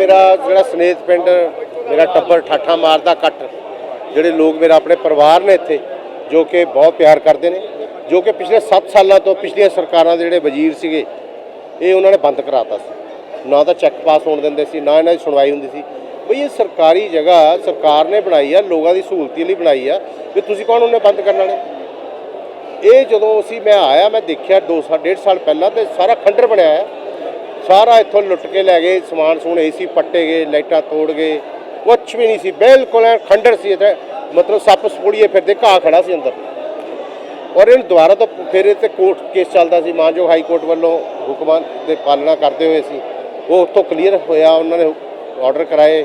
ਮੇਰਾ ਜਿਹੜਾ ਸਨੇਤ ਪਿੰਡ, ਮੇਰਾ ਟੱਬਰ ਠਾਠਾ ਮਾਰਦਾ ਕੱਟ, ਜਿਹੜੇ ਲੋਕ ਮੇਰਾ ਆਪਣੇ ਪਰਿਵਾਰ ਨੇ ਇੱਥੇ, ਜੋ ਕਿ ਬਹੁਤ ਪਿਆਰ ਕਰਦੇ ਨੇ, ਜੋ ਕਿ ਪਿਛਲੇ 7 ਸਾਲਾਂ ਤੋਂ ਪਿਛਲੀਆਂ ਸਰਕਾਰਾਂ ਦੇ ਜਿਹੜੇ ਵਜ਼ੀਰ ਸੀਗੇ, ਇਹ ਉਹਨਾਂ ਨੇ ਬੰਦ ਕਰਾਤਾ ਸੀ। ਨਾ ਤਾਂ ਚੈੱਕ ਪਾਸ ਹੋਣ ਦਿੰਦੇ ਸੀ, ਨਾ ਇਹਨਾਂ ਦੀ ਸੁਣਵਾਈ ਹੁੰਦੀ ਸੀ। ਬਈ ਇਹ ਸਰਕਾਰੀ ਜਗ੍ਹਾ ਸਰਕਾਰ ਨੇ ਬਣਾਈ ਆ, ਲੋਕਾਂ ਦੀ ਸਹੂਲਤੀ ਲਈ ਬਣਾਈ ਆ, ਵੀ ਤੁਸੀਂ ਕੌਣ ਉਹਨੇ ਬੰਦ ਕਰਨ ਵਾਲੇ? ਇਹ ਜਦੋਂ ਅਸੀਂ ਮੈਂ ਆਇਆ, ਮੈਂ ਦੇਖਿਆ 2 ਸਾਲ ਡੇਢ ਸਾਲ ਪਹਿਲਾਂ ਤੇ ਸਾਰਾ ਖੰਡਰ ਬਣਿਆ ਆ। ਸਾਰਾ ਇੱਥੋਂ ਲੁੱਟ ਕੇ ਲੈ ਗਏ, ਸਮਾਨ ਸਮੂਨ ਏਸੀ ਪੱਟੇ ਗਏ, ਲਾਈਟਾਂ ਤੋੜ ਗਏ, ਕੁਛ ਵੀ ਨਹੀਂ ਸੀ, ਬਿਲਕੁਲ ਖੰਡਰ ਸੀ ਇੱਥੇ, ਮਤਲਬ ਸੱਪ ਸਪੋੜੀਏ ਫਿਰਦੇ, ਘਾਹ ਖੜਾ ਸੀ ਅੰਦਰ। ਔਰ ਇਹਨੂੰ ਦੁਬਾਰਾ ਤੋਂ ਫਿਰ ਇਹ ਤੇ ਕੋਰਟ ਕੇਸ ਚੱਲਦਾ ਸੀ, ਮਾਨਯੋਗ ਹਾਈ ਕੋਰਟ ਵੱਲੋਂ ਹੁਕਮਾਂ ਦੇ ਪਾਲਣਾ ਕਰਦੇ ਹੋਏ ਸੀ। ਉਹ ਉੱਥੋਂ ਕਲੀਅਰ ਹੋਇਆ, ਉਹਨਾਂ ਨੇ ਆਰਡਰ ਕਰਾਏ।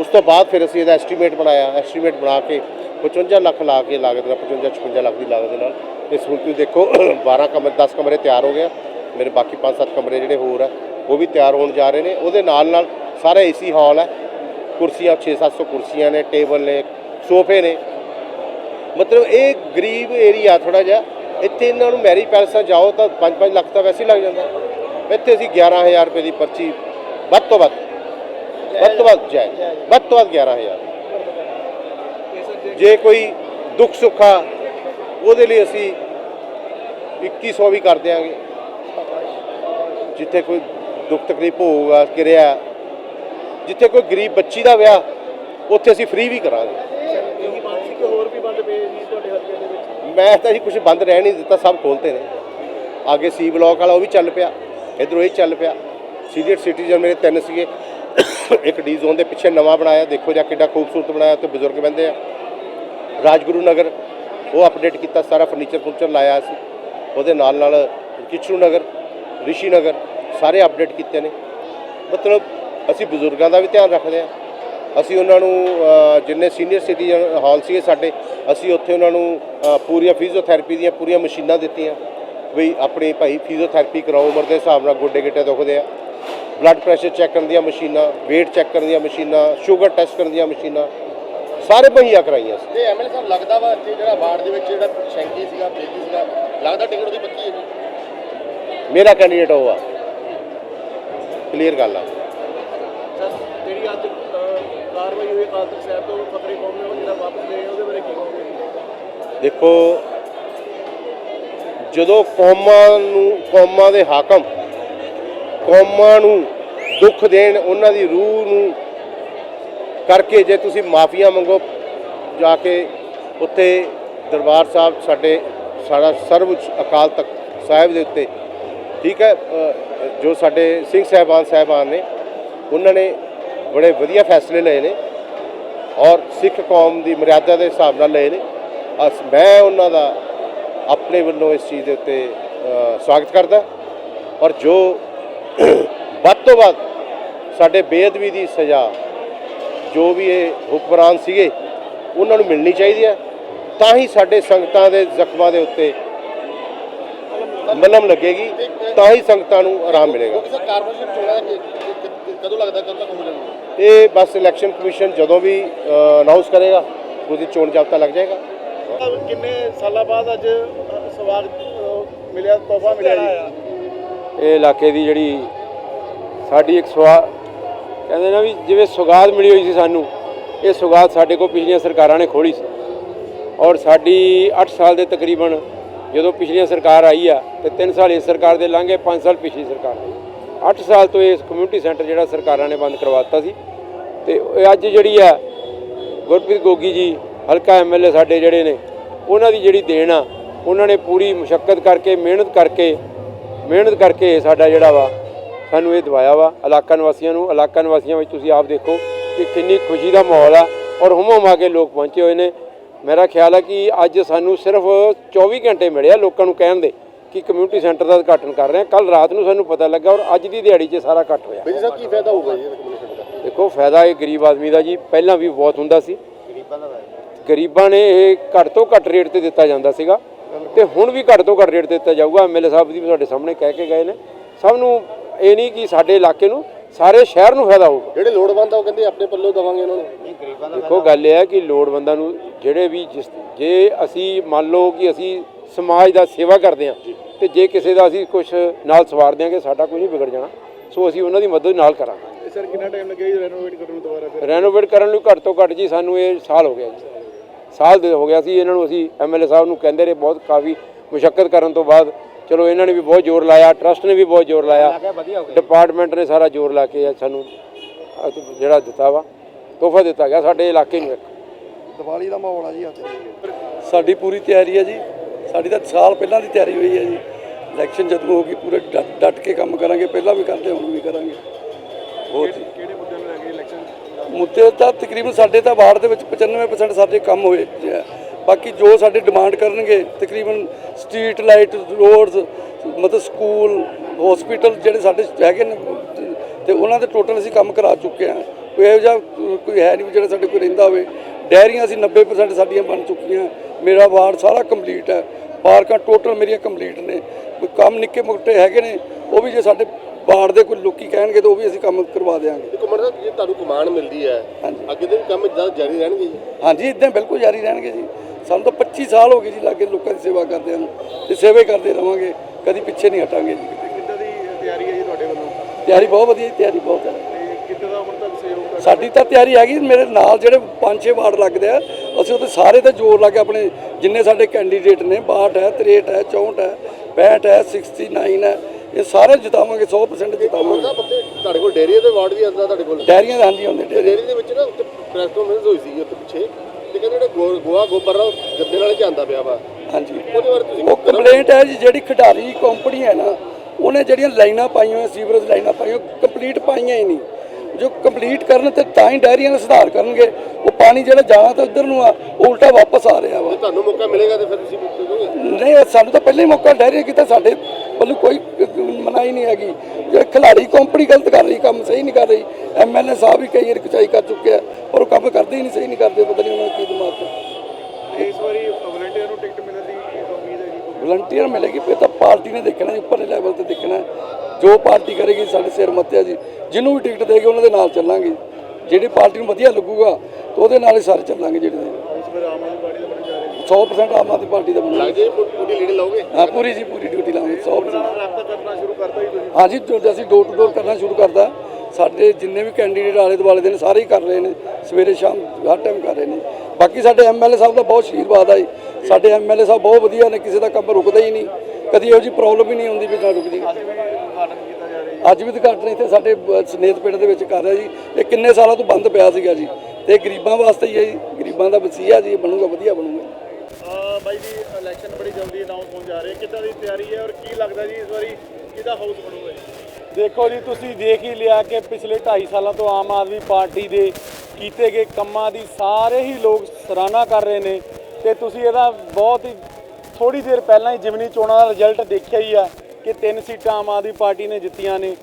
ਉਸ ਤੋਂ ਬਾਅਦ ਫਿਰ ਅਸੀਂ ਇਹਦਾ ਐਸਟੀਮੇਟ ਬਣਾਇਆ ਐਸਟੀਮੇਟ ਬਣਾ ਕੇ 55 ਲੱਖ ਲਾ ਕੇ ਲਾਗਤ ਨਾਲ 55 56 ਲੱਖ ਦੀ ਲਾਗਤ ਦੇ ਨਾਲ। ਇਸ ਹੁਣ ਤੁਸੀਂ ਦੇਖੋ 12 ਕਮਰੇ 10 ਕਮਰੇ ਤਿਆਰ ਹੋ ਗਏ ਮੇਰੇ ਬਾਕੀ 5-7 ਕਮਰੇ ਜਿਹੜੇ ਹੋਰ ਆ ਉਹ ਵੀ ਤਿਆਰ ਹੋਣ ਜਾ ਰਹੇ ਨੇ। ਉਹਦੇ ਨਾਲ ਨਾਲ ਸਾਰਾ ਏਸੀ ਹਾਲ ਹੈ। ਕੁਰਸੀਆਂ 6-700 ਕੁਰਸੀਆਂ ਨੇ, ਟੇਬਲ ਨੇ, ਸੋਫੇ ਨੇ। ਮਤਲਬ ਇਹ ਗਰੀਬ ਏਰੀਆ ਥੋੜਾ ਜਿਹਾ, ਇੱਥੇ ਇਹਨਾਂ ਨੂੰ ਮੈਰੀ ਪੈਲਸਾਂ ਜਾਓ ਤਾਂ 5-5 ਲੱਖ ਤਾਂ ਵੈਸੇ ਹੀ ਲੱਗ ਜਾਂਦਾ। ਇੱਥੇ ਅਸੀਂ 11000 ਰੁਪਏ ਦੀ ਪਰਚੀ ਵੱਧ ਤੋਂ ਵੱਧ ਵੱਧ ਤੋਂ ਵੱਧ ਜਾਏ। ਵੱਧ ਤੋਂ ਵੱਧ 11000 ਜੇ ਕੋਈ ਦੁੱਖ ਸੁੱਖ ਆ, ਉਹਦੇ ਲਈ ਅਸੀਂ 2100 ਵੀ ਕਰ ਦਿਆਂਗੇ। ਜਿੱਥੇ ਕੋਈ ਦੁੱਖ ਤਕਲੀਫ ਹੋਊਗਾ ਕਿਰਿਆ। ਜਿੱਥੇ ਕੋਈ ਗਰੀਬ ਬੱਚੀ ਦਾ ਵਿਆਹ ਉੱਥੇ ਅਸੀਂ ਫ੍ਰੀ ਵੀ ਕਰਾਂਗੇ। ਇਹੀ ਬੰਦ ਸੀ ਕਿ ਹੋਰ ਵੀ ਬੰਦ ਪਏ ਜੀ ਤੁਹਾਡੇ ਹਲਕੇ ਦੇ ਵਿੱਚ? ਮੈਂ ਤਾਂ ਜੀ ਕੁਝ ਬੰਦ ਰਹਿ ਨਹੀਂ ਦਿੱਤਾ ਸਭ ਖੋਲਤੇ ਨੇ। ਅੱਗੇ ਸੀ ਬਲਾਕ ਵਾਲਾ ਉਹ ਵੀ ਚੱਲ ਪਿਆ ਇਧਰੋਂ ਇਹ ਚੱਲ ਪਿਆ। ਸੀਨੀਅਰ ਸਿਟੀਜ਼ਨ ਮੇਰੇ ਤਿੰਨ ਸੀਗੇ। ਇੱਕ ਡੀ ਜ਼ੋਨ ਦੇ ਪਿੱਛੇ ਨਵਾਂ ਬਣਾਇਆ ਦੇਖੋ ਜਾ ਕਿੱਡਾ ਖੂਬਸੂਰਤ ਬਣਾਇਆ ਉੱਥੇ ਬਜ਼ੁਰਗ ਬਹਿੰਦੇ ਆ। ਰਾਜਗੁਰੂ ਨਗਰ ਉਹ ਅਪਡੇਟ ਕੀਤਾ ਸਾਰਾ ਫਰਨੀਚਰ ਫਰਨੀਚਰ ਲਾਇਆ ਸੀ। ਉਹਦੇ ਨਾਲ ਨਾਲ ਕਿਚਰੂ ਨਗਰ ਰਿਸ਼ੀ ਨਗਰ ਸਾਰੇ ਅਪਡੇਟ ਕੀਤੇ ਨੇ। ਮਤਲਬ ਅਸੀਂ ਬਜ਼ੁਰਗਾਂ ਦਾ ਵੀ ਧਿਆਨ ਰੱਖਦੇ ਆ ਅਸੀਂ ਉਹਨਾਂ ਨੂੰ ਜਿੰਨੇ ਸੀਨੀਅਰ ਸਿਟੀਜ਼ਨ ਹਾਲ ਸੀਗੇ ਸਾਡੇ ਅਸੀਂ ਉੱਥੇ ਉਹਨਾਂ ਨੂੰ ਪੂਰੀਆਂ ਫਿਜ਼ੀਓਥੈਰੇਪੀ ਦੀਆਂ ਪੂਰੀਆਂ ਮਸ਼ੀਨਾਂ ਦਿੱਤੀਆਂ। ਵੀ ਆਪਣੀ ਭਾਈ ਫਿਜ਼ੀਓਥੈਰੇਪੀ ਕਰਾਓ ਉਮਰ ਦੇ ਹਿਸਾਬ ਨਾਲ ਗੋਡੇ ਗਿੱਟੇ ਦੁਖਦੇ ਆ। ਬਲੱਡ ਪ੍ਰੈਸ਼ਰ ਚੈੱਕ ਕਰਨ ਦੀਆਂ ਮਸ਼ੀਨਾਂ weight ਚੈੱਕ ਕਰਨ ਦੀਆਂ ਮਸ਼ੀਨਾਂ ਸ਼ੂਗਰ ਟੈਸਟ ਕਰਨ ਦੀਆਂ ਮਸ਼ੀਨਾਂ। ਸਾਰੇ ਮੁਹੱਈਆ ਕਰਾਈਆਂ ਸੀ। ਤੇ ਐਮਐਲਏ ਸਾਹਿਬ ਲੱਗਦਾ ਵਾ ਇੱਥੇ ਜਿਹੜਾ ਵਾਰਡ ਦੇ ਵਿੱਚ ਜਿਹੜਾ ਸ਼ੈਂਕੀ ਸੀਗਾ ਬੇਦੀ ਸੀਗਾ ਲੱਗਦਾ ਟਿਕਟ ਉਹਦੀ ਪੱਕੀ ਹੈ ਜੀ? ਮੇਰਾ ਕੈਂਡੀਡੇਟ ਆ। ਕਲੀਅਰ ਗੱਲ ਆ ਸਰ ਜਿਹੜੀ ਅੱਜ ਅਹ, ਕਾਰਵਾਈ ਹੋਈ ਅਕਾਲ ਤਖਤ ਸਾਹਿਬ ਤੋਂ ਫਤਰੇ ਕੌਮ ਨੇ ਉਹ ਜਿਹੜਾ ਵਾਪਸ ਲਏ ਉਹਦੇ ਬਾਰੇ ਕੀ ਕਹੋਗੇ ਜੀ? ਦੇਖੋ ਜਦੋਂ ਕੌਮਾਂ ਨੂੰ ਕੌਮਾਂ ਦੇ ਹਾਕਮ ਕੌਮਾਂ ਨੂੰ ਦੁੱਖ ਦੇਣ ਉਹਨਾਂ ਦੀ ਰੂਹ ਨੂੰ ਕਰਕੇ ਜੇ ਤੁਸੀਂ ਮਾਫੀਆਂ ਮੰਗੋ ਜਾ ਕੇ ਉੱਥੇ ਦਰਬਾਰ ਸਾਹਿਬ ਸਾਡੇ ਸਾਡਾ ਸਰਵਉੱਚ ਅਕਾਲ ਤਖਤ ਸਾਹਿਬ ਦੇ ਉੱਤੇ ਠੀਕ ਹੈ ਜੋ ਸਾਡੇ ਸਿੰਘ ਸਾਹਿਬਾਨ ਸਾਹਿਬਾਨ ਨੇ, ਉਹਨਾਂ ਨੇ ਬੜੇ ਵਧੀਆ ਫੈਸਲੇ ਲਏ ਨੇ ਔਰ ਸਿੱਖ ਕੌਮ ਦੀ ਮਰਿਆਦਾ ਦੇ ਹਿਸਾਬ ਨਾਲ ਲਏ ਨੇ। ਅਸ, ਮੈਂ ਉਹਨਾਂ ਦਾ ਆਪਣੇ ਵੱਲੋਂ ਇਸ ਚੀਜ਼ ਦੇ ਉੱਤੇ ਸਵਾਗਤ ਕਰਦਾ ਔਰ ਜੋ ਵੱਧ ਤੋਂ ਵੱਧ ਸਾਡੇ ਬੇਅਦਬੀ ਦੀ ਸਜ਼ਾ ਜੋ ਵੀ ਇਹ ਹੁਕਮਰਾਨ ਸੀਗੇ, ਉਹਨਾਂ ਨੂੰ ਮਿਲਣੀ ਚਾਹੀਦੀ ਹੈ। ਤਾਂ ਹੀ ਸਾਡੇ ਸੰਗਤਾਂ ਦੇ ਜ਼ਖਮਾਂ ਦੇ ਉੱਤੇ ਮਲਮ ਲੱਗੇਗੀ ਤਾਂ ਹੀ ਸੰਗਤਾਂ ਨੂੰ ਆਰਾਮ ਮਿਲੇਗਾ। ਕਿਉਂਕਿ ਸਰ ਕਾਰਪੋਰੇਸ਼ਨ ਚੋਣਾਂ ਦਾ ਕਦੋਂ ਲੱਗਦਾ ਕਦੋਂ ਤੱਕ ਹੋ ਜਾਣਗੇ ਇਹ ਬਸ ਇਲੈਕਸ਼ਨ ਕਮਿਸ਼ਨ ਜਦੋਂ ਵੀ ਅਨਾਉਂਸ ਕਰੇਗਾ ਉਹਦੀ ਚੋਣ ਜਾਬਤਾ ਲੱਗ ਜਾਏਗਾ। ਕਿੰਨੇ ਸਾਲਾਂ ਬਾਅਦ ਅੱਜ ਸਵਾਗਤ ਮਿਲਿਆ ਤੋਹਫਾ ਮਿਲਿਆ ਜੀ? ਇਹ ਇਲਾਕੇ ਦੀ ਜਿਹੜੀ ਸਾਡੀ ਇੱਕ ਸਵਾ ਕਹਿੰਦੇ ਨਾ ਵੀ ਜਿਵੇਂ ਸੁਗਾਤ ਮਿਲੀ ਹੋਈ ਸੀ ਸਾਨੂੰ ਇਹ ਸੁਗਾਤ ਸਾਡੇ ਕੋਲ ਪਿਛਲੀਆਂ ਸਰਕਾਰਾਂ ਨੇ ਖੋਲੀ ਸੀ। ਔਰ ਸਾਡੀ 8 ਸਾਲ ਦੇ ਤਕਰੀਬਨ ਜਦੋਂ ਪਿਛਲੀਆਂ ਸਰਕਾਰ ਆਈ ਆ ਤੇ 3 ਸਾਲ ਇਸ ਸਰਕਾਰ ਦੇ ਲੰਘੇ 5 ਸਾਲ ਪਿਛਲੀ ਸਰਕਾਰ ਦੇ 8 ਸਾਲ ਤੋਂ ਇਸ ਕਮਿਊਨਿਟੀ ਸੈਂਟਰ ਜਿਹੜਾ ਸਰਕਾਰਾਂ ਨੇ ਬੰਦ ਕਰਵਾਤਾ ਸੀ। ਤੇ ਅੱਜ ਜਿਹੜੀ ਆ, ਗੁਰਪ੍ਰੀਤ ਗੋਗੀ ਜੀ, ਹਲਕਾ ਐਮਐਲਏ ਸਾਡੇ ਜਿਹੜੇ ਨੇ, ਉਹਨਾਂ ਦੀ ਜਿਹੜੀ ਦੇਣ ਆ, ਉਹਨਾਂ ਨੇ ਪੂਰੀ ਮੁਸ਼ਕਲ ਕਰਕੇ, ਮਿਹਨਤ ਕਰਕੇ ਮਿਹਨਤ ਕਰਕੇ ਸਾਡਾ ਜਿਹੜਾ ਵਾ, ਸਾਨੂੰ ਇਹ ਦਵਾਇਆ ਵਾ। ਇਲਾਕਾ ਨਿਵਾਸੀਆਂ ਨੂੰ, ਇਲਾਕਾ ਨਿਵਾਸੀਆਂ ਵਿੱਚ ਤੁਸੀਂ ਆਪ ਦੇਖੋ ਕਿ ਕਿੰਨੀ ਖੁਸ਼ੀ ਦਾ ਮਾਹੌਲ ਆ ਔਰ ਹੁਮਾ ਹੁਮਾ ਕੇ ਲੋਕ ਪਹੁੰਚੇ ਹੋਏ ਨੇ। ਮੇਰਾ ਖਿਆਲ ਹੈ ਕਿ ਅੱਜ ਸਾਨੂੰ ਸਿਰਫ 24 ਘੰਟੇ ਮਿਲਿਆ ਲੋਕਾਂ ਨੂੰ ਕਹਿਣ ਦੇ ਕਿ ਕਮਿਊਨਿਟੀ ਸੈਂਟਰ ਦਾ ਉਦਘਾਟਨ ਕਰ ਰਹੇ ਹਾਂ। ਕੱਲ ਰਾਤ ਨੂੰ ਸਾਨੂੰ ਪਤਾ ਲੱਗਾ ਔਰ ਅੱਜ ਦੀ ਦਿਹਾੜੀ 'ਚ ਸਾਰਾ ਇਕੱਠ ਹੋਇਆ। ਬੇਦੀ ਸਾਹਿਬ ਕੀ ਫਾਇਦਾ ਹੋਊਗਾ ਜੀ ਦਾ? ਦੇਖੋ ਫਾਇਦਾ ਇਹ ਗਰੀਬ ਆਦਮੀ ਦਾ ਜੀ ਪਹਿਲਾਂ ਵੀ ਬਹੁਤ ਹੁੰਦਾ ਸੀ। ਗਰੀਬਾਂ ਨੇ ਇਹ ਘੱਟ ਤੋਂ ਘੱਟ ਰੇਟ ਤੇ ਦਿੱਤਾ ਜਾਂਦਾ ਸੀਗਾ ਤੇ ਹੁਣ ਵੀ ਘੱਟ ਤੋਂ ਘੱਟ ਰੇਟ ਤੇ ਦਿੱਤਾ ਜਾਊਗਾ। ਐਮਐਲਏ ਸਾਹਿਬ ਜੀ ਵੀ ਤੁਹਾਡੇ ਸਾਹਮਣੇ ਕਹਿ ਕੇ ਗਏ ਨੇ। ਸਭ ਨੂੰ ਇਹ ਨਹੀਂ ਕਿ ਸਾਡੇ ਇਲਾਕੇ ਨੂੰ ਸਾਰੇ ਸ਼ਹਿਰ ਨੂੰ ਫਾਇਦਾ ਹੋਊਗਾ। ਜਿਹੜੇ ਲੋੜਵੰਦ ਆ ਉਹ ਕਹਿੰਦੇ ਆਪਣੇ ਪੱਲੋਂ ਦਵਾਂਗੇ ਉਹਨਾਂ ਨੂੰ। ਦੇਖੋ ਗੱਲ ਇਹ ਹੈ ਕਿ ਲੋੜਵੰਦਾਂ ਨੂੰ ਜਿਹੜੇ ਵੀ ਜਿਸ ਜੇ ਅਸੀਂ ਮੰਨ ਲਓ ਕਿ ਅਸੀਂ ਸਮਾਜ ਦਾ ਸੇਵਾ ਕਰਦੇ ਹਾਂ ਤੇ ਜੇ ਕਿਸੇ ਦਾ ਅਸੀਂ ਕੁਝ ਨਾਲ ਸਵਾਰ ਦਿਆਂਗੇ ਸਾਡਾ ਕੋਈ ਨਹੀਂ ਵਿਗੜ ਜਾਣਾ। ਸੋ ਅਸੀਂ ਉਹਨਾਂ ਦੀ ਮਦਦ ਨਾਲ ਕਰਾਂਗੇ। ਸਰ ਕਿੰਨਾ ਟਾਈਮ ਲੱਗਿਆ ਜੀ ਰੈਨੋਵੇਟ ਕਰਨ ਨੂੰ ਦੁਬਾਰਾ ਫਿਰ? ਰੈਨੋਵੇਟ ਕਰਨ ਨੂੰ ਘੱਟ ਤੋਂ ਘੱਟ ਜੀ ਸਾਨੂੰ ਇਹ ਸਾਲ ਹੋ ਗਿਆ ਜੀ। ਸਾਲ ਦੇ ਹੋ ਗਿਆ ਸੀ ਇਹਨਾਂ ਨੂੰ ਅਸੀਂ ਐਮਐਲਏ ਸਾਹਿਬ ਨੂੰ ਕਹਿੰਦੇ ਰਹੇ ਬਹੁਤ ਕਾਫੀ ਮੁਸ਼ਕਲ ਕਰਨ ਤੋਂ ਬਾਅਦ ਚਲੋ ਇਹਨਾਂ ਨੇ ਵੀ ਬਹੁਤ ਜ਼ੋਰ ਲਾਇਆ ਟਰਸਟ ਨੇ ਵੀ ਬਹੁਤ ਜ਼ੋਰ ਲਾਇਆ। ਡਿਪਾਰਟਮੈਂਟ ਨੇ ਸਾਰਾ ਜ਼ੋਰ ਲਾ ਕੇ ਸਾਨੂੰ ਜਿਹੜਾ ਦਿੱਤਾ ਵਾ ਤੋਹਫਾ ਦਿੱਤਾ ਗਿਆ ਸਾਡੇ ਇਲਾਕੇ ਨੂੰ ਇੱਕ। ਦੀਵਾਲੀ ਦਾ ਮਾਹੌਲ ਆ ਜੀ ਅੱਜ। ਸਾਡੀ ਪੂਰੀ ਤਿਆਰੀ ਹੈ ਜੀ। ਸਾਡੀ ਤਾਂ ਸਾਲ ਪਹਿਲਾਂ ਦੀ ਤਿਆਰੀ ਹੋਈ ਹੈ ਜੀ। ਇਲੈਕਸ਼ਨ ਜਦੋਂ ਹੋ ਗਈ ਪੂਰੇ ਡਟ- ਡਟ ਕੇ ਕੰਮ ਕਰਾਂਗੇ ਪਹਿਲਾਂ ਵੀ ਕਰਦੇ ਹੁਣ ਵੀ ਕਰਾਂਗੇ। ਬਹੁਤ ਜੀ। ਕਿਹੜੇ ਮੁੱਦਿਆਂ ਨੂੰ ਲੈ ਕੇ ਇਲੈਕਸ਼ਨ ਮੁੱਦੇ ਤਾਂ ਤਕਰੀਬਨ ਸਾਡੇ ਤਾਂ ਵਾਰਡ ਦੇ ਵਿੱਚ 95% ਸਾਡੇ ਕੰਮ ਹੋਏ। ਬਾਕੀ ਜੋ ਸਾਡੇ ਡਿਮਾਂਡ ਕਰਨਗੇ ਤਕਰੀਬਨ ਸਟਰੀਟ ਲਾਈਟ ਰੋਡਸ ਮਤਲਬ ਸਕੂਲ ਹਸਪੀਟਲ ਜਿਹੜੇ ਸਾਡੇ ਹੈਗੇ ਨੇ ਤੇ ਉਹਨਾਂ ਦੇ ਟੋਟਲ ਅਸੀਂ ਕੰਮ ਕਰਾ ਚੁੱਕੇ ਆ ਕੋਈ ਇਹੋ ਜਿਹਾ ਕੋਈ ਹੈ ਨਹੀਂ ਵੀ ਜਿਹੜਾ ਸਾਡੇ ਕੋਲ ਰਹਿੰਦਾ ਹੋਵੇ। ਡੈਰੀਆਂ ਅਸੀਂ 90% ਸਾਡੀਆਂ ਬਣ ਚੁੱਕੀਆਂ। ਮੇਰਾ ਵਾਰਡ ਸਾਰਾ ਕੰਪਲੀਟ ਹੈ। ਪਾਰਕਾਂ ਟੋਟਲ ਮੇਰੀਆਂ ਕੰਪਲੀਟ ਨੇ। ਕੋਈ ਕੰਮ ਨਿੱਕੇ ਮੋਟੇ ਹੈਗੇ ਨੇ ਉਹ ਵੀ ਜੇ ਸਾਡੇ ਵਾਰਡ ਦੇ ਕੋਈ ਲੋਕੀ ਕਹਿਣਗੇ ਤਾਂ ਉਹ ਵੀ ਅਸੀਂ ਕੰਮ ਕਰਵਾ ਦੇਵਾਂਗੇ ਦੇਖੋ ਮਰਦਾ ਜੇ ਤੁਹਾਨੂੰ ਕਮਾਨ ਮਿਲਦੀ ਹੈ। ਅੱਗੇ ਦੇ ਵੀ ਕੰਮ ਇਦਾਂ ਜਾਰੀ ਰਹਿਣਗੇ ਜੀ? ਹਾਂਜੀ ਇਦਾਂ ਬਿਲਕੁਲ ਜਾਰੀ ਰਹਿਣਗੇ ਜੀ। ਸਾਨੂੰ ਤਾਂ 25 ਸਾਲ ਹੋ ਗਏ ਜੀ ਲਾਗੇ ਲੋਕਾਂ ਦੀ ਸੇਵਾ ਕਰਦੇ ਹਨ ਤੇ ਸੇਵਾ ਕਰਦੇ ਰਵਾਂਗੇ ਕਦੀ ਪਿੱਛੇ ਨਹੀਂ ਹਟਾਂਗੇ ਜੀ। ਕਿੱਦਾਂ ਦੀ ਤਿਆਰੀ ਹੈ ਜੀ ਤੁਹਾਡੇ ਵੱਲੋਂ? ਤਿਆਰੀ ਬਹੁਤ ਵਧੀਆ ਤਿਆਰੀ ਬਹੁਤ ਹੈ ਸਾਡੀ ਤਾਂ ਤਿਆਰੀ ਹੈਗੀ ਮੇਰੇ ਨਾਲ ਜਿਹੜੇ 5-6 ਵਾਰਡ ਲੱਗਦੇ ਆ ਅਸੀਂ ਉਹਦੇ ਸਾਰੇ ਤੇ ਜ਼ੋਰ ਲਾ ਕੇ ਆਪਣੇ ਜਿੰਨੇ ਸਾਡੇ ਕੈਂਡੀਡੇਟ ਨੇ 62 ਹੈ 63 ਹੈ 64 ਹੈ 65 ਹੈ 69 ਹੈ ਇਹ ਸਾਰੇ ਜਿਤਾਵਾਂਗੇ 100% ਜਿਤਾਵਾਂਗੇ। ਤੁਹਾਡੇ ਕੋਲ ਡੇਰੀ ਦੇ ਵਾਰਡ ਵੀ ਆਉਂਦਾ ਤੁਹਾਡੇ ਕੋਲ? ਡੈਰੀਆਂ ਦੇ ਹਾਂਜੀ ਹੁੰਦੇ ਡੇਰੇ ਡੇਰੀ ਦੇ ਵਿੱਚ ਨਾ ਉੱਥੇ ਪ੍ਰੈਸ ਕਾਨਫਰੰਸ ਹੋਈ ਸੀ ਉੱਥੇ ਪਿੱਛੇ। ਤੇ ਕਹਿੰਦੇ ਜਿਹੜੇ ਗੋ- ਗੋਆ ਗੋਬਰ ਆ ਉਹ ਗੱਦੇ ਨਾਲ ਜਾਂਦਾ ਪਿਆ ਵਾ। ਹਾਂਜੀ। ਉਹਦੇ ਬਾਰੇ ਤੁਸੀਂ ਉਹ ਕੰਪਲੇਂਟ ਹੈ ਜੀ ਜਿਹੜੀ ਖਿਡਾਰੀ ਕੰਪਨੀ ਹੈ ਨਾ ਉਹਨੇ ਜਿਹੜੀਆਂ ਲਾਈਨਾਂ ਪਾਈਆਂ ਹੋਈਆਂ ਸੀਵਰੇਜ ਲਾਈਨਾਂ ਪਾਈਆਂ ਕੰਪਲੀਟ ਪਾਈਆਂ ਹੀ ਨਹੀਂ। ਜੋ ਕੰਪਲੀਟ ਕਰਨ ਤੇ ਤਾਂ ਹੀ ਡੈਰੀਆਂ ਦਾ ਸੁਧਾਰ ਕਰਨਗੇ ਉਹ ਪਾਣੀ ਜਿਹੜਾ ਜਾਣਾ ਤਾਂ ਉਧਰ ਨੂੰ ਆ ਉਹ ਉਲਟਾ ਵਾਪਸ ਆ ਰਿਹਾ ਵਾ। ਤੁਹਾਨੂੰ ਮੌਕਾ ਮਿਲੇਗਾ ਤੇ ਫਿਰ ਤੁਸੀਂ ਨਹੀਂ ਸਾਨੂੰ ਤਾਂ ਪਹਿਲਾਂ ਹੀ ਮੌਕਾ ਡੈਰੀ ਕੀਤਾ ਸਾਡੇ ਵੱਲੋਂ ਕੋਈ ਮਨਾਈ ਨਹੀਂ ਹੈਗੀ। ਜੇ ਖਿਲਾੜੀ ਕੰਪਨੀ ਗਲਤ ਕਰ ਰਹੀ ਕੰਮ ਸਹੀ ਨਹੀਂ ਕਰ ਰਹੀ ਐਮਐਲਏ ਸਾਹਿਬ ਵੀ ਕਈ ਵਾਰ ਕਚਾਈ ਕਰ ਚੁੱਕੇ ਆ ਪਰ ਉਹ ਕੰਮ ਕਰਦੇ ਹੀ ਨਹੀਂ ਸਹੀ ਨਹੀਂ ਕਰਦੇ ਪਤਾ ਨਹੀਂ ਉਹਨਾਂ ਕੀ ਦਿਮਾਗ ਹੈ। ਇਸ ਵਾਰੀ ਵਲੰਟੀਅਰ ਨੂੰ ਟਿਕਟ ਮਿਲਣ ਦੀ ਉਮੀਦ ਹੈ ਜੀ ਵਲੰਟੀਅਰ ਮਿਲੇਗੀ ਫਿਰ ਤਾਂ ਪਾਰਟੀ ਨੇ ਦੇਖਣਾ ਉੱਪਰਲੇ ਲੈਵਲ ਤੇ ਦੇਖਣਾ। ਜੋ ਪਾਰਟੀ ਕਰੇਗੀ ਸਾਡੇ ਸਿਰ ਮੱਤੇ ਜੀ। ਜਿਹਨੂੰ ਵੀ ਟਿਕਟ ਦੇਗੀ ਉਹਨਾਂ ਦੇ ਨਾਲ ਚੱਲਾਂਗੇ। ਜਿਹੜੀ ਪਾਰਟੀ ਨੂੰ ਵਧੀਆ ਲੱਗੂਗਾ ਤਾਂ ਉਹਦੇ ਨਾਲ ਹੀ ਸਾਰੇ ਚੱਲਾਂਗੇ ਜਿਹੜੇ ਇਸ ਵਾਰ ਆਮ ਆਦਮੀ ਪਾਰਟੀ 100% ਆਮ ਆਦਮੀ ਪਾਰਟੀ ਦਾ ਬਣਨਾ ਲੱਗ ਜੇ ਪੂਰੀ ਲੀਡ ਲਾਓਗੇ? ਹਾਂ ਪੂਰੀ ਜੀ ਪੂਰੀ ਡਿਊਟੀ ਲਾਵਾਂਗੇ 100% ਨਾਲ ਰਾਬਤਾ ਕਰਨਾ ਸ਼ੁਰੂ ਕਰਤਾ ਜੀ ਤੁਸੀਂ। ਹਾਂਜੀ ਜੋ ਅਸੀਂ ਡੋਰ ਟੂ ਡੋਰ ਕਰਨਾ ਸ਼ੁਰੂ ਕਰਤਾ ਸਾਡੇ ਜਿੰਨੇ ਵੀ ਕੈਂਡੀਡੇਟ ਆਲੇ ਦੁਆਲੇ ਦੇ ਨੇ ਸਾਰੇ ਹੀ ਕਰ ਰਹੇ ਨੇ ਸਵੇਰੇ ਸ਼ਾਮ ਹਰ ਟਾਈਮ ਕਰ ਰਹੇ ਨੇ। ਬਾਕੀ ਸਾਡੇ ਐਮਐਲਏ ਸਾਹਿਬ ਦਾ ਬਹੁਤ ਆਸ਼ੀਰਵਾਦ ਆ ਜੀ। ਸਾਡੇ ਐਮਐਲਏ ਸਾਹਿਬ ਬਹੁਤ ਵਧੀਆ ਨੇ ਕਿਸੇ ਦਾ ਕੰਮ ਰੁਕਦਾ ਹੀ ਨਹੀਂ। ਕਦੀ ਇਹੋ ਜਿਹੀ ਪ੍ਰੋਬਲਮ ਹੀ ਨਹੀਂ ਆਉਂਦੀ ਵੀ ਨਾ ਰੁਕਦੀ। ਅੱਜ ਵੀ ਉਦਘਾਟਨ ਜਾ ਇੱਥੇ ਸਾਡੇ ਬ- ਸਨੇਤ ਪਿੰਡ ਦੇ ਵਿੱਚ ਕਰ ਰਿਹਾ ਜੀ। ਇਹ ਕਿੰਨੇ ਸਾਲਾਂ ਤੋਂ ਬੰਦ ਪਿਆ ਸੀਗਾ ਜੀ। ਤੇ ਇਹ ਗਰੀਬਾਂ ਵਾਸਤੇ ਹੀ ਹੈ ਜੀ। ਗਰੀਬਾਂ ਦਾ ਵਸੀਆ ਜੀ ਇਹ ਬਣੂਗਾ ਵਧੀਆ ਬਣੂਗਾ। ਬਾਈ ਜੀ ਇਲੈਕਸ਼ਨ ਬੜੀ ਜਲਦੀ ਅਨਾਉਂਸ ਹੋਣ ਜਾ ਰਹੇ ਕਿੱਦਾਂ ਦੀ ਤਿਆਰੀ ਹੈ ਔਰ ਕੀ ਲੱਗਦਾ ਜੀ ਇਸ ਵਾਰੀ ਕਿਹਦਾ ਹਾਊਸ ਬਣੂਗਾ ਜੀ? ਦੇਖੋ ਜੀ ਤੁਸੀਂ ਦੇਖ ਹੀ ਲਿਆ ਕਿ ਪਿਛਲੇ 2.5 ਸਾਲਾਂ ਤੋਂ ਆਮ ਆਦਮੀ ਪਾਰਟੀ ਦੇ ਕੀਤੇ ਗਏ ਕੰਮਾਂ ਦੀ ਸਾਰੇ ਹੀ ਲੋਕ ਸਰਾਹਨਾ ਕਰ ਰਹੇ ਨੇ ਤੇ ਤੁਸੀਂ ਇਹਦਾ ਬਹੁਤ ਹੀ ਥੋੜੀ ਦੇਰ ਪਹਿਲਾਂ ਹੀ ਜਿਮਨੀ ਚੋਣਾਂ ਦਾ ਰਿਜ਼ਲਟ ਦੇਖਿਆ ਹੀ ਆ ਕਿ ਤਿੰਨ ਸੀਟਾਂ ਆਮ ਆਦਮੀ ਪਾਰਟੀ ਨੇ ਜਿੱਤੀਆਂ ਨੇ।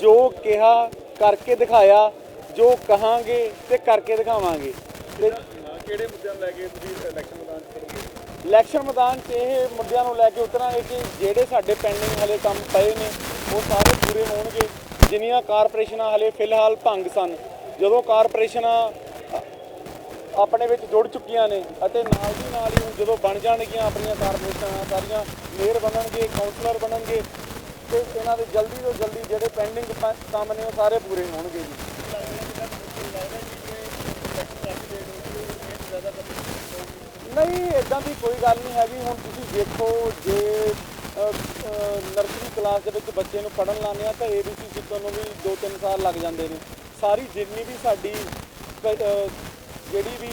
ਜੋ ਕਿਹਾ ਕਰਕੇ ਦਿਖਾਇਆ ਜੋ ਕਹਾਂਗੇ ਤੇ ਕਰਕੇ ਦਿਖਾਵਾਂਗੇ। ਕਿਹੜੇ ਮੁੱਦਿਆਂ ਲੈ ਕੇ ਤੁਸੀਂ ਇਲੈਕਸ਼ਨ ਮੈਦਾਨ 'ਚ ਕਰੋਗੇ ਇਲੈਕਸ਼ਨ ਮੈਦਾਨ 'ਚ ਇਹ ਮੁੱਦਿਆਂ ਨੂੰ ਲੈ ਕੇ ਉਤਰਾਂਗੇ ਕਿ ਜਿਹੜੇ ਸਾਡੇ ਪੈਂਡਿੰਗ ਹਲੇ ਕੰਮ ਪਏ ਨੇ, ਉਹ ਸਾਰੇ ਪੂਰੇ ਹੋਣਗੇ। ਜਿੰਨੀਆਂ ਕਾਰਪੋਰੇਸ਼ਨਾਂ ਹਲੇ ਫਿਲਹਾਲ ਭੰਗ ਸਨ, ਜਦੋਂ ਕਾਰਪੋਰੇਸ਼ਨਾਂ ਆਪਣੇ ਵਿੱਚ ਜੁੜ ਚੁੱਕੀਆਂ ਨੇ ਅਤੇ ਨਾਲ ਦੀ ਨਾਲ ਹੀ ਹੁਣ ਜਦੋਂ ਬਣ ਜਾਣਗੀਆਂ ਆਪਣੀਆਂ ਕਾਰਪੋਰੇਸ਼ਨਾਂ, ਸਾਰੀਆਂ ਮੇਅਰ ਬਣਨਗੇ ਕਾਉਂਸਲਰ ਬਣਨਗੇ, ਤੇ ਇਹਨਾਂ ਦੇ ਜਲਦੀ ਤੋਂ ਜਲਦੀ ਜਿਹੜੇ ਪੈਂਡਿੰਗ ਕੰਮ ਨੇ ਉਹ ਸਾਰੇ ਪੂਰੇ ਹੋਣਗੇ ਜੀ ਨਹੀਂ ਇਦਾਂ ਦੀ ਕੋਈ ਗੱਲ ਨਹੀਂ ਹੈਗੀ। ਹੁਣ ਤੁਸੀਂ ਦੇਖੋ ਜੇ ਨਰਸਰੀ ਕਲਾਸ ਦੇ ਵਿੱਚ ਬੱਚੇ ਨੂੰ ਪੜਨ ਲਾਉਂਦੇ ਆ ਤਾਂ ਏਬੀਸੀ ਸਿੱਖਣ ਨੂੰ ਵੀ 2-3 ਸਾਲ ਲੱਗ ਜਾਂਦੇ ਨੇ। ਸਾਰੀ ਜਿੰਨੀ ਵੀ ਸਾਡੀ ਜਿਹੜੀ ਵੀ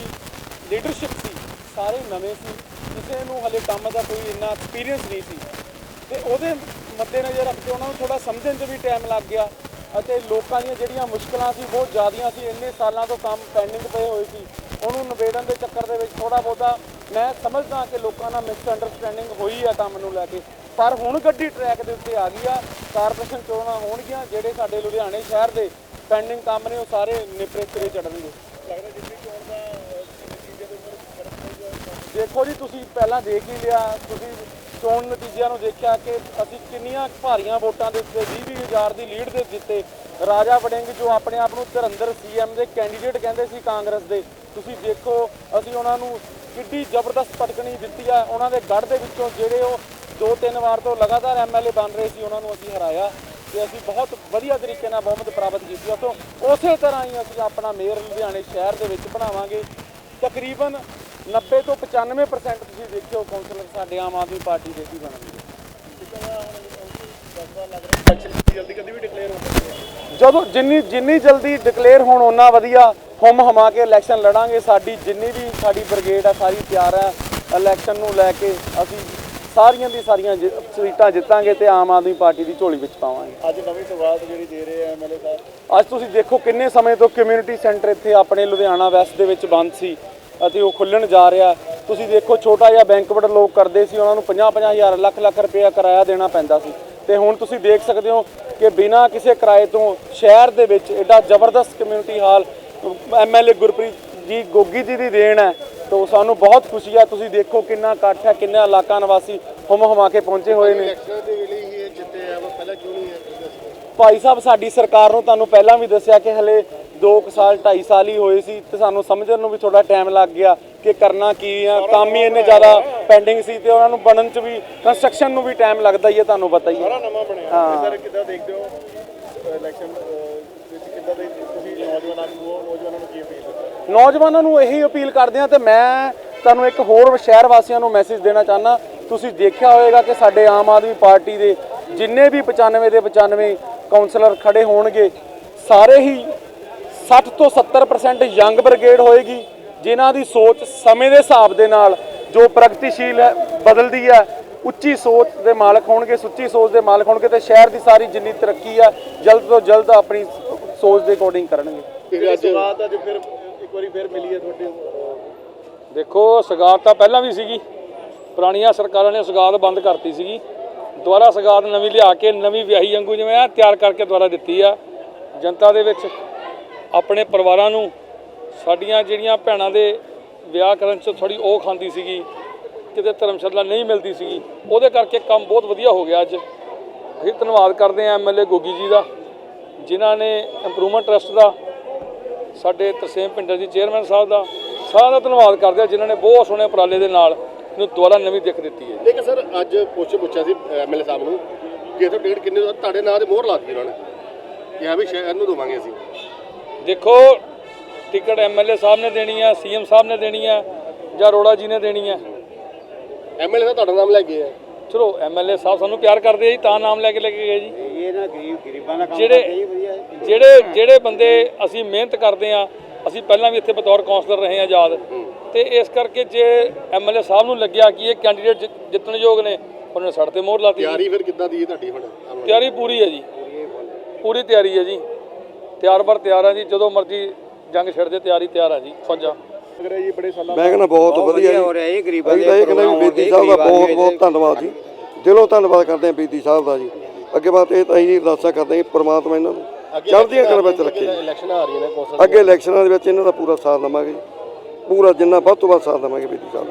ਲੀਡਰਸ਼ਿਪ ਸੀ, ਸਾਰੇ ਨਵੇਂ ਸੀ। ਕਿਸੇ ਨੂੰ ਹਲੇ ਕੰਮ ਦਾ ਕੋਈ ਇੰਨਾ ਐਕਸਪੀਰੀਅੰਸ ਨਹੀਂ ਸੀ। ਤੇ ਉਹਦੇ ਮੱਦੇਨਜ਼ਰ ਰੱਖ ਕੇ ਉਹਨਾਂ ਨੂੰ ਥੋੜਾ ਸਮਝਣ 'ਚ ਵੀ ਟਾਈਮ ਲੱਗ ਗਿਆ ਅਤੇ ਲੋਕਾਂ ਦੀਆਂ ਜਿਹੜੀਆਂ ਮੁਸ਼ਕਲਾਂ ਸੀ, ਬਹੁਤ ਜ਼ਿਆਦੀਆਂ ਸੀ। ਇੰਨੇ ਸਾਲਾਂ ਤੋਂ ਕੰਮ ਪੈਂਡਿੰਗ ਪਏ ਹੋਏ ਸੀ। ਉਹਨੂੰ ਨਿਬੇੜਨ ਦੇ ਚੱਕਰ ਦੇ ਵਿੱਚ ਥੋੜਾ ਬਹੁਤਾ ਮੈਂ ਸਮਝਦਾ ਕਿ ਲੋਕਾਂ ਨਾਲ ਮਿਸ ਅੰਡਰਸਟੈਂਡਿੰਗ ਹੋਈ ਆ ਕੰਮ ਨੂੰ ਲੈ ਕੇ। ਪਰ ਹੁਣ ਗੱਡੀ ਟਰੈਕ ਦੇ ਉੱਤੇ ਆ ਗਈ ਆ। ਕਾਰਪੋਰੇਸ਼ਨ ਚੋਣਾਂ ਹੋਣਗੀਆਂ ਜਿਹੜੇ ਸਾਡੇ ਲੁਧਿਆਣੇ ਸ਼ਹਿਰ ਦੇ ਪੈਂਡਿੰਗ ਕੰਮ ਨੇ ਉਹ ਸਾਰੇ ਨਿਪਰੇ ਸਿਰੇ ਚੜਨਗੇ ਦੇਖੋ ਜੀ ਤੁਸੀਂ ਪਹਿਲਾਂ ਦੇਖ ਹੀ ਲਿਆ ਤੁਸੀਂ ਚੋਣ ਨਤੀਜਿਆਂ ਨੂੰ ਦੇਖਿਆ ਕਿ ਅਸੀਂ ਕਿੰਨੀਆਂ ਭਾਰੀਆਂ ਵੋਟਾਂ ਦੇ ਉੱਤੇ 20 ਹਜ਼ਾਰ ਦੀ ਲੀਡ ਦੇ ਦਿੱਤੇ। ਰਾਜਾ ਵੜਿੰਗ ਜੋ ਆਪਣੇ ਆਪ ਨੂੰ ਧਰੰਦਰ ਸੀਐਮ ਦੇ ਕੈਂਡੀਡੇਟ ਕਹਿੰਦੇ ਸੀ ਕਾਂਗਰਸ ਦੇ। ਤੁਸੀਂ ਦੇਖੋ ਅਸੀਂ ਉਹਨਾਂ ਨੂੰ ਕਿੱਡੀ ਜ਼ਬਰਦਸਤ ਪਟਕਣੀ ਦਿੱਤੀ ਆ। ਉਹਨਾਂ ਦੇ ਗੜ੍ਹ ਦੇ ਵਿੱਚੋਂ ਜਿਹੜੇ ਉਹ ਦੋ ਤਿੰਨ ਵਾਰ ਤੋਂ ਲਗਾਤਾਰ ਐਮਐਲਏ ਬਣ ਰਹੇ ਸੀ, ਉਹਨਾਂ ਨੂੰ ਅਸੀਂ ਹਰਾਇਆ ਤੇ ਅਸੀਂ ਬਹੁਤ ਵਧੀਆ ਤਰੀਕੇ ਨਾਲ ਬਹੁਮਤ ਪ੍ਰਾਪਤ ਕੀਤੀ। ਆ ਤੋਂ ਉਸੇ ਤਰ੍ਹਾਂ ਹੀ ਅਸੀਂ ਆਪਣਾ ਮੇਅਰ ਲੁਧਿਆਣੇ ਸ਼ਹਿਰ ਦੇ ਵਿੱਚ ਬਣਾਵਾਂਗੇ। ਤਕਰੀਬਨ 90 ਤੋਂ 95% ਤੁਸੀਂ ਦੇਖਿਓ, ਕੌਂਸਲਰ ਸਾਡੇ ਆਮ ਆਦਮੀ ਪਾਰਟੀ ਦੇ ਹੀ ਬਣਨਗੇ ਜਲਦੀ ਕਦੀ ਵੀ ਡਿਕਲੇਅਰ ਹੋ ਸਕਦੀ ਹੈ ਜਦੋਂ ਜਿੰਨੀ ਜਿੰਨੀ ਜਲਦੀ ਡਿਕਲੇਅਰ ਹੋਣ ਓਨਾ ਵਧੀਆ। ਹੁਮ ਹਮਾ ਕੇ ਇਲੈਕਸ਼ਨ ਲੜਾਂਗੇ। ਸਾਡੀ ਜਿੰਨੀ ਵੀ ਸਾਡੀ ਬ੍ਰਿਗੇਡ ਆ ਸਾਰੀ ਤਿਆਰ ਹੈ ਇਲੈਕਸ਼ਨ ਨੂੰ ਲੈ ਕੇ ਅਸੀਂ ਸਾਰੀਆਂ ਦੀ ਸਾਰੀਆਂ ਜਿ- ਸੀਟਾਂ ਜਿੱਤਾਂਗੇ ਤੇ ਆਮ ਆਦਮੀ ਪਾਰਟੀ ਦੀ ਝੋਲੀ ਵਿੱਚ ਪਾਵਾਂਗੇ। ਅੱਜ ਨਵੀਂ ਸਵਾਦ ਜਿਹੜੀ ਦੇ ਰਹੇ ਆ ਐਮਐਲਏ ਸਾਹਿਬ। ਅੱਜ ਤੁਸੀਂ ਦੇਖੋ ਕਿੰਨੇ ਸਮੇਂ ਤੋਂ ਕਮਿਊਨਿਟੀ ਸੈਂਟਰ ਇੱਥੇ ਆਪਣੇ ਲੁਧਿਆਣਾ ਵੈਸਟ ਦੇ ਵਿੱਚ ਬੰਦ ਸੀ ਅਤੇ ਉਹ ਖੁੱਲਣ ਜਾ ਰਿਹਾ। ਤੁਸੀਂ ਦੇਖੋ ਛੋਟਾ ਜਿਹਾ ਬੈਂਕਵਟ ਲੋਕ ਕਰਦੇ ਸੀ ਉਹਨਾਂ ਨੂੰ 50 ਹਜ਼ਾਰ ਲੱਖ ਲੱਖ ਰੁਪਇਆ ਕਿਰਾਇਆ ਦੇਣਾ ਪੈਂਦਾ ਸੀ। ਤੇ ਹੁਣ ਤੁਸੀਂ ਦੇਖ ਸਕਦੇ ਹੋ ਕਿ ਬਿਨਾਂ ਕਿਸੇ ਕਿਰਾਏ ਤੋਂ ਸ਼ਹਿਰ ਦੇ ਵਿੱਚ ਐਡਾ ਜ਼ਬਰਦਸਤ community hall MLA Gurpreet ji Gogi ਜੀ ਦੀ ਦੇਣ ਹੈ। ਤੋਂ ਸਾਨੂੰ ਬਹੁਤ ਖੁਸ਼ੀ ਹੈ ਤੁਸੀਂ ਦੇਖੋ ਕਿੰਨਾ ਇਕੱਠ ਹੈ ਕਿੰਨਾ ਇਲਾਕਾ ਨਿਵਾਸੀ ਹੁਮ ਹੁਮਾ ਕੇ ਪਹੁੰਚੇ ਹੋਏ ਨੇ। ਆ ਭਾਈ ਸਾਹਿਬ ਸਾਡੀ ਸਰਕਾਰ ਨੂੰ ਤੁਹਾਨੂੰ ਪਹਿਲਾਂ ਵੀ ਦੱਸਿਆ ਕਿ ਹਲੇ 2 ਸਾਲ 2.5 ਸਾਲ ਹੀ ਹੋਏ ਸੀ ਤੇ ਸਾਨੂੰ ਸਮਝਣ ਨੂੰ ਵੀ ਥੋੜਾ ਟਾਈਮ ਲੱਗ ਗਿਆ। ਕਿ ਕਰਨਾ ਕੀ ਆ? ਕੰਮ ਹੀ ਇੰਨੇ ਜ਼ਿਆਦਾ ਪੈਂਡਿੰਗ ਸੀ ਤੇ ਉਹਨਾਂ ਨੂੰ ਬਣਨ ਚ ਵੀ ਕੰਸਟਰਕਸ਼ਨ ਨੂੰ ਵੀ ਟਾਈਮ ਲੱਗਦਾ ਹੀ ਹੈ ਤੁਹਾਨੂੰ ਪਤਾ ਹੀ ਹੈ ਸਾਰਾ ਨਵਾਂ ਬਣਿਆ। ਸਰ ਕਿੱਦਾਂ ਦੇਖਦੇ ਹੋ ਇਲੈਕਸ਼ਨ ਵਿੱਚ ਕਿੱਦਾਂ ਦੇ ਤੁਸੀਂ ਨੌਜਵਾਨਾਂ ਨੂੰ ਨੌਜਵਾਨਾਂ ਨੂੰ ਕੀ ਅਪੀਲ ਕਰਦੇ ਨੌਜਵਾਨਾਂ ਨੂੰ ਇਹੀ ਅਪੀਲ ਕਰਦੇ ਹਾਂ ਤੇ ਮੈਂ ਤੁਹਾਨੂੰ ਇੱਕ ਹੋਰ ਸ਼ਹਿਰ ਵਾਸੀਆਂ ਨੂੰ ਮੈਸੇਜ ਦੇਣਾ ਚਾਹੁੰਦਾ। ਤੁਸੀਂ ਦੇਖਿਆ ਹੋਵੇਗਾ ਕਿ ਸਾਡੇ ਆਮ ਆਦਮੀ ਪਾਰਟੀ ਦੇ ਜਿੰਨੇ ਵੀ 95 ਦੇ 95 ਕਾਉਂਸਲਰ ਖੜੇ ਹੋਣਗੇ ਸਾਰੇ ਹੀ 60 ਤੋਂ 70% ਯੰਗ ਬ੍ਰਿਗੇਡ ਹੋਏਗੀ। ਜਿਨ੍ਹਾਂ ਦੀ ਸੋਚ ਸਮੇਂ ਦੇ ਹਿਸਾਬ ਦੇ ਨਾਲ ਜੋ ਪ੍ਰਗਤੀਸ਼ੀਲ ਹੈ ਬਦਲਦੀ ਹੈ ਉੱਚੀ ਸੋਚ ਦੇ ਮਾਲਕ ਹੋਣਗੇ ਸੁੱਚੀ ਸੋਚ ਦੇ ਮਾਲਕ ਹੋਣਗੇ ਤੇ ਸ਼ਹਿਰ ਦੀ ਸਾਰੀ ਜਿੰਨੀ ਤਰੱਕੀ ਆ ਜਲਦ ਤੋਂ ਜਲਦ ਆਪਣੀ ਸੋਚ ਦੇ ਅਕੋਰਡਿੰਗ ਕਰਨਗੇ। ਹੋ ਸਵਾਦ ਅੱਜ ਫਿਰ ਇੱਕ ਵਾਰੀ ਫਿਰ ਮਿਲੀ ਹੈ ਤੁਹਾਡੇ ਦੇਖੋ ਸਗਾਤ ਤਾਂ ਪਹਿਲਾਂ ਵੀ ਸੀਗੀ। ਪੁਰਾਣੀਆਂ ਸਰਕਾਰਾਂ ਨੇ ਸਗਾਤ ਬੰਦ ਕਰਤੀ ਸੀਗੀ। ਦੁਬਾਰਾ ਸਗਾਤ ਨਵੀਂ ਲਿਆ ਕੇ ਨਵੀਂ ਵਿਆਹੀ ਵਾਂਗੂ ਜਿਵੇਂ ਆ ਤਿਆਰ ਕਰਕੇ ਦੁਬਾਰਾ ਦਿੱਤੀ ਆ। ਜਨਤਾ ਦੇ ਵਿੱਚ ਆਪਣੇ ਪਰਿਵਾਰਾਂ ਨੂੰ ਸਾਡੀਆਂ ਜਿਹੜੀਆਂ ਭੈਣਾਂ ਦੇ ਵਿਆਹ ਕਰਨ 'ਚ ਥੋੜੀ ਉਹ ਖਾਂਦੀ ਸੀਗੀ ਕਿਤੇ ਧਰਮਸ਼ਾਲਾ ਨਹੀਂ ਮਿਲਦੀ ਸੀਗੀ ਉਹਦੇ ਕਰਕੇ ਕੰਮ ਬਹੁਤ ਵਧੀਆ ਹੋ ਗਿਆ ਅੱਜ। ਅਸੀਂ ਧੰਨਵਾਦ ਕਰਦੇ ਹਾਂ ਐਮਐਲਏ ਗੋਗੀ ਜੀ ਦਾ ਜਿਨ੍ਹਾਂ ਨੇ ਇੰਪਰੂਵਮੈਂਟ ਟਰਸਟ ਦਾ ਸਾਡੇ ਤਰਸੇਮ ਪਿੰਡਰ ਜੀ ਚੇਅਰਮੈਨ ਸਾਹਿਬ ਦਾ ਸਾਰਿਆਂ ਦਾ ਧੰਨਵਾਦ ਕਰਦੇ ਹਾਂ ਜਿਨ੍ਹਾਂ ਨੇ ਬਹੁਤ ਸੋਹਣੇ ਉਪਰਾਲੇ ਦੇ ਨਾਲ ਇਹਨੂੰ ਦੁਬਾਰਾ ਨਵੀਂ ਦਿੱਖ ਦਿੱਤੀ ਹੈ। ਲੇਕਿਨ ਸਰ ਅੱਜ ਪੁੱਛ ਪੁੱਛਿਆ ਸੀ ਐਮਐਲਏ ਸਾਹਿਬ ਨੂੰ ਕਿ ਇਥੋਂ ਟਿਕਟ ਕਿੰਨੇ ਦਾ ਤੁਹਾਡੇ ਨਾਂ ਤੇ ਮੋਹਰ ਲਾ ਦਿੱਤੀ ਉਹਨਾਂ ਨੇ? ਕਿ ਹਾਂ ਵੀ ਸ਼ਹਿਰ ਨੂੰ ਦਵਾਂਗੇ ਅਸੀਂ। ਦੇਖੋ ਟਿਕਟ ਐਮਐਲਏ ਸਾਹਿਬ ਨੇ ਦੇਣੀ ਹੈ ਸੀਐਮ ਸਾਹਿਬ ਨੇ ਦੇਣੀ ਹੈ ਜਾਂ ਅਰੋੜਾ ਜੀ ਨੇ ਦੇਣੀ ਹੈ ਐਮਐਲਏ ਸਾਹਿਬ ਤੁਹਾਡਾ ਨਾਮ ਲੈ ਗਏ ਆ। ਚਲੋ ਐਮਐਲਏ ਸਾਹਿਬ ਸਾਨੂੰ ਪਿਆਰ ਕਰਦੇ ਆ ਜੀ ਤਾਂ ਨਾਮ ਲੈ ਕੇ ਲੈ ਕੇ ਗਏ ਜੀ। ਇਹ ਨਾ ਗਰੀਬ ਗਰੀਬਾਂ ਦਾ ਕੰਮ ਜਿਹੜੇ ਹੀ ਹੈ ਜਿਹੜੇ ਜਿਹੜੇ ਬੰਦੇ ਅਸੀਂ ਮਿਹਨਤ ਕਰਦੇ ਆ ਅਸੀਂ ਪਹਿਲਾਂ ਵੀ ਇੱਥੇ ਬਤੌਰ ਕਾਉਂਸਲਰ ਰਹੇ ਆ ਆਜ਼ਾਦ। ਤੇ ਇਸ ਕਰਕੇ ਜੇ ਐਮਐਲਏ ਸਾਹਿਬ ਨੂੰ ਲੱਗਿਆ ਕਿ ਇਹ ਕੈਂਡੀਡੇਟ ਜਿੱਤਣ ਯੋਗ ਨੇ ਉਹਨਾਂ ਨੇ ਸਾਡੇ ਤੇ ਮੋਹਰ ਲਾਤੀ। ਤਿਆਰੀ ਫਿਰ ਕਿੱਦਾਂ ਦੀ ਹੈ ਤੁਹਾਡੀ ਹੁਣ? ਤਿਆਰੀ ਪੂਰੀ ਹੈ ਜੀ। ਪੂਰੀ ਤਿਆਰੀ ਹੈ ਜੀ। ਤਿਆਰ ਬਰ ਤਿਆਰ ਆ ਜੀ ਜਦੋਂ ਮਰਜ਼ੀ ਜੰਗ ਛਿੜ ਦੇ ਤਿਆਰੀ ਤਿਆਰ ਆ ਜੀ ਫੌਜਾਂ। ਰਿਹਾ ਜੀ ਬੜੇ ਸਾਲਾਂ ਮੈਂ ਕਹਿੰਦਾ ਬਹੁਤ ਵਧੀਆ ਹੋ ਰਿਹਾ ਇਹ ਗਰੀਬਾਂ ਦੇ ਇਹ ਪ੍ਰੋਗਰਾਮ ਬੇਦੀ ਸਾਹਿਬ ਦਾ ਬਹੁਤ ਬਹੁਤ ਧੰਨਵਾਦ ਜੀ। ਦਿਲੋਂ ਧੰਨਵਾਦ ਕਰਦੇ ਹਾਂ ਬੇਦੀ ਸਾਹਿਬ ਦਾ ਜੀ। ਅੱਗੇ ਬਾਤ ਇਹ ਤਾਂ ਅਸੀਂ ਅਰਦਾਸਾਂ ਕਰਦੇ ਹਾਂ ਪ੍ਰਮਾਤਮਾ ਇਹਨਾਂ ਨੂੰ ਚੜ੍ਹਦੀਆਂ ਕਲਾਂ ਵਿੱਚ ਰੱਖੇ ਜੀ। ਇਲੈਕਸ਼ਨ ਆ ਰਹੀਆਂ ਨੇ ਕੌਂਸਲ ਅੱਗੇ ਇਲੈਕਸ਼ਨਾਂ ਦੇ ਵਿੱਚ ਇਹਨਾਂ ਦਾ ਪੂਰਾ ਸਾਥ ਦੇਵਾਂਗੇ ਜੀ। ਪੂਰਾ ਜਿੰਨਾ ਵੱਧ ਤੋਂ ਵੱਧ ਸਾਥ ਦੇਵਾਂਗੇ ਬੇਦੀ ਸਾਹਿਬ ਦਾ।